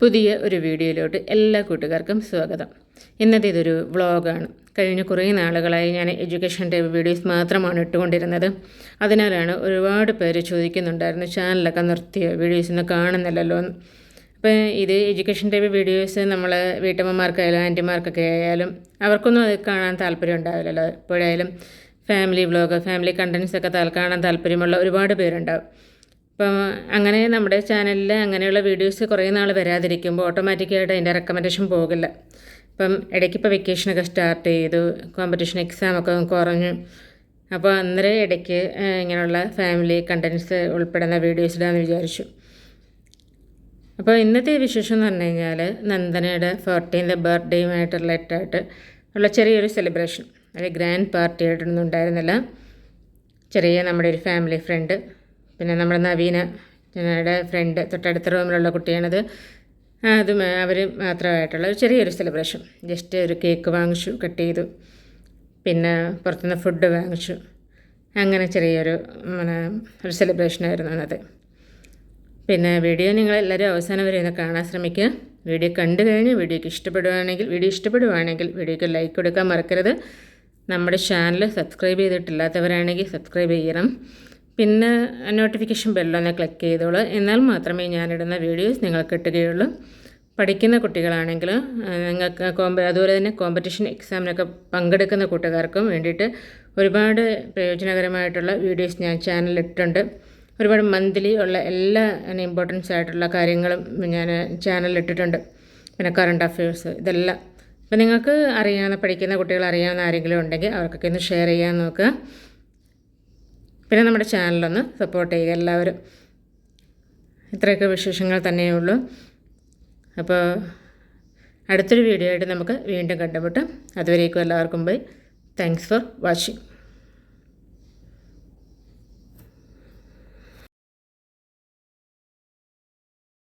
പുതിയ ഒരു വീഡിയോയിലോട്ട് എല്ലാ കൂട്ടുകാർക്കും സ്വാഗതം. ഇന്നത്തെ ഇതൊരു വ്ളോഗാണ്. കഴിഞ്ഞ കുറേ നാളുകളായി ഞാൻ എഡ്യൂക്കേഷൻ ടൈപ്പ് വീഡിയോസ് മാത്രമാണ് ഇട്ടുകൊണ്ടിരുന്നത്. അതിനാലാണ് ഒരുപാട് പേര് ചോദിക്കുന്നുണ്ടായിരുന്നു ചാനലൊക്കെ നിർത്തിയോ? വീഡിയോസ് ഒന്നും കാണുന്നില്ലല്ലോ? എന്ന്. അപ്പോൾ ഇത് എഡ്യൂക്കേഷൻ ടൈപ്പ് വീഡിയോസ് നമ്മൾ വീട്ടമ്മമാർക്കായാലും ആന്റിമാർക്കൊക്കെ ആയാലും അവർക്കൊന്നും അത് കാണാൻ താല്പര്യം ഉണ്ടാവില്ലല്ലോ. എപ്പോഴായാലും ഫാമിലി വ്ളോഗ് ഫാമിലി കണ്ടൻസ് ഒക്കെ കാണാൻ താല്പര്യമുള്ള ഒരുപാട് പേരുണ്ടാവും. അപ്പം അങ്ങനെ നമ്മുടെ ചാനലിൽ അങ്ങനെയുള്ള വീഡിയോസ് കുറേ നാൾ വരാതിരിക്കുമ്പോൾ ഓട്ടോമാറ്റിക്കായിട്ട് അതിന്റെ റെക്കമെൻഡേഷൻ പോകില്ല. അപ്പം ഇടയ്ക്ക് ഇപ്പോൾ വെക്കേഷനൊക്കെ സ്റ്റാർട്ട് ചെയ്തു കോമ്പറ്റീഷൻ എക്സാമൊക്കെ കുറഞ്ഞു. അപ്പോൾ അന്നേരം ഇടയ്ക്ക് ഇങ്ങനെയുള്ള ഫാമിലി കണ്ടൻസ് ഉൾപ്പെടുന്ന വീഡിയോസ് ഇടാമെന്ന് വിചാരിച്ചു. അപ്പോൾ ഇന്നത്തെ വിശേഷം എന്ന് പറഞ്ഞു കഴിഞ്ഞാൽ നന്ദനയുടെ ഫോർട്ടീൻത് ബർത്ത്ഡേയുമായിട്ട് റിലേറ്റഡ് ആയിട്ട് ഉള്ള ചെറിയൊരു സെലിബ്രേഷൻ ഒരു ഗ്രാൻഡ് പാർട്ടി ആയിട്ടൊന്നും ഉണ്ടായിരുന്നില്ല. ചെറിയ നമ്മുടെ ഒരു ഫാമിലി ഫ്രണ്ട് പിന്നെ നമ്മുടെ നവീന ഞങ്ങളുടെ ഫ്രണ്ട് തൊട്ടടുത്ത റൂമിലുള്ള കുട്ടിയാണത്. അതും അവർ മാത്രമായിട്ടുള്ള ഒരു ചെറിയൊരു സെലിബ്രേഷൻ ജസ്റ്റ് ഒരു കേക്ക് വാങ്ങിച്ചു കട്ട് ചെയ്തു. പിന്നെ പുറത്തുനിന്ന് ഫുഡ് വാങ്ങിച്ചു. അങ്ങനെ ചെറിയൊരു ഒരു സെലിബ്രേഷനായിരുന്നു അന്നത്. പിന്നെ വീഡിയോ നിങ്ങൾ എല്ലാവരും അവസാനം വരെ ഒന്ന് കാണാൻ ശ്രമിക്കുക. വീഡിയോ കണ്ടു കഴിഞ്ഞ് വീഡിയോക്ക് ഇഷ്ടപ്പെടുവാണെങ്കിൽ വീഡിയോ ഇഷ്ടപ്പെടുവാണെങ്കിൽ വീഡിയോക്ക് ലൈക്ക് കൊടുക്കാൻ മറക്കരുത്. നമ്മുടെ ചാനൽ സബ്സ്ക്രൈബ് ചെയ്തിട്ടില്ലാത്തവരാണെങ്കിൽ സബ്സ്ക്രൈബ് ചെയ്യണം. പിന്നെ നോട്ടിഫിക്കേഷൻ ബെല്ലൊന്ന് ക്ലിക്ക് ചെയ്തോളൂ. എന്നാൽ മാത്രമേ ഞാനിടുന്ന വീഡിയോസ് നിങ്ങൾക്ക് കിട്ടുകയുള്ളൂ. പഠിക്കുന്ന കുട്ടികളാണെങ്കിൽ നിങ്ങൾക്ക് കോമ്പ അതുപോലെ തന്നെ കോമ്പറ്റീഷൻ എക്സാമിനൊക്കെ പങ്കെടുക്കുന്ന കൂട്ടുകാർക്കും വേണ്ടിയിട്ട് ഒരുപാട് പ്രയോജനകരമായിട്ടുള്ള വീഡിയോസ് ഞാൻ ചാനലിലിട്ടുണ്ട് ഒരുപാട് മന്ത്ലി ഉള്ള എല്ലാ ഇമ്പോർട്ടൻസ് ആയിട്ടുള്ള കാര്യങ്ങളും ഞാൻ ചാനലിലിട്ടിട്ടുണ്ട് പിന്നെ കറണ്ട് അഫയേഴ്സ് ഇതെല്ലാം. അപ്പോൾ നിങ്ങൾക്ക് അറിയാവുന്ന പഠിക്കുന്ന കുട്ടികൾ അറിയാവുന്ന ആരെങ്കിലും ഉണ്ടെങ്കിൽ അവർക്കൊക്കെ ഒന്ന് ഷെയർ ചെയ്യാൻ നോക്കുക. പിന്നെ നമ്മുടെ ചാനലൊന്ന് സപ്പോർട്ട് ചെയ്യുക എല്ലാവരും. ഇത്രയൊക്കെ വിശേഷങ്ങൾ തന്നെയുള്ളൂ അപ്പോൾ അടുത്തൊരു വീഡിയോ ആയിട്ട് നമുക്ക് വീണ്ടും കണ്ടുമുട്ടാം. അതുവരേക്കും എല്ലാവർക്കും ബൈ താങ്ക്സ് ഫോർ വാച്ചിങ്